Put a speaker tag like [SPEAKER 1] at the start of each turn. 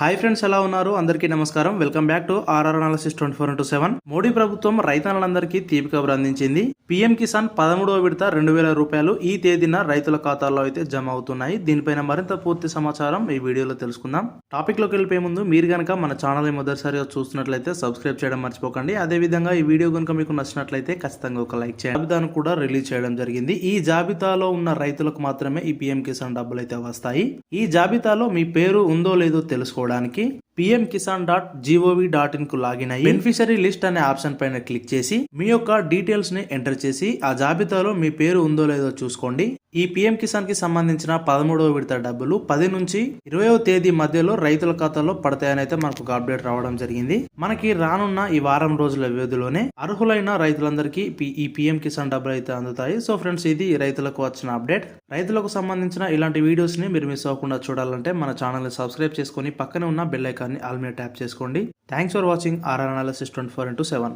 [SPEAKER 1] Hi friends ఎలా ఉన్నారు? అందరికీ నమస్కారం. Welcome back to RR analysis twenty four into seven. Modi ప్రభుత్వం రైతన్నలందరికీ తీపి కబురు అందించింది పీఎం కిసాన్ పదమూడవ విడత రెండు వేల రూపాయలు ఈ తేదీన రైతుల ఖాతాల్లో అయితే జమ అవుతున్నాయి. దీనిపైన మరింత పూర్తి సమాచారం ఈ వీడియోలో తెలుసుకుందాం. టాపిక్లోకి వెళ్ళిపోయే ముందు మీరు కనుక మన ఛానల్ని మొదటిసారిగా చూస్తున్నట్లయితే సబ్స్క్రైబ్ చేయడం మర్చిపోకండి. అదే విధంగా ఈ వీడియో కనుక మీకు నచ్చినట్లయితే ఖచ్చితంగా ఒక లైక్ చేయండి. జాబితాను కూడా రిలీజ్ చేయడం జరిగింది. ఈ జాబితాలో ఉన్న రైతులకు మాత్రమే ఈ పీఎం కిసాన్ డబ్బులు అయితే వస్తాయి. ఈ జాబితాలో మీ పేరు ఉందో లేదో తెలుసుకోవడానికి PM Kisan dot gov dot ఇన్కు login అయ్యి బెనిఫిషరీ లిస్ట్ అనే ఆప్షన్ పైన క్లిక్ చేసి మీ యొక్క డీటెయిల్స్ని ఎంటర్ చేసి ఆ జాబితాలో మీ పేరు ఉందో లేదో చూసుకోండి. ఈ పిఎం కిసాన్కి సంబంధించిన పదమూడవ విడత డబ్బులు పది నుంచి ఇరవయో తేదీ మధ్యలో రైతుల ఖాతాలో పడతాయని అయితే మనకు ఒక అప్డేట్ రావడం జరిగింది. మనకి రానున్న ఈ వారం రోజుల వ్యవధిలోనే అర్హులైన రైతులందరికీ ఈ పిఎం కిసాన్ డబ్బులు అయితే అందుతాయి. సో ఫ్రెండ్స్ ఇది రైతులకు వచ్చిన అప్డేట్ రైతులకు సంబంధించిన ఇలాంటి వీడియోస్ని మీరు మిస్ అవ్వకుండా చూడాలంటే మన ఛానల్ని సబ్స్క్రైబ్ చేసుకొని పక్కనే ఉన్న బెల్ ఐకాన్ దాన్ని ఆల్ మీద ట్యాప్ చేసుకోండి. Thanks for watching RR analysis twenty four into seven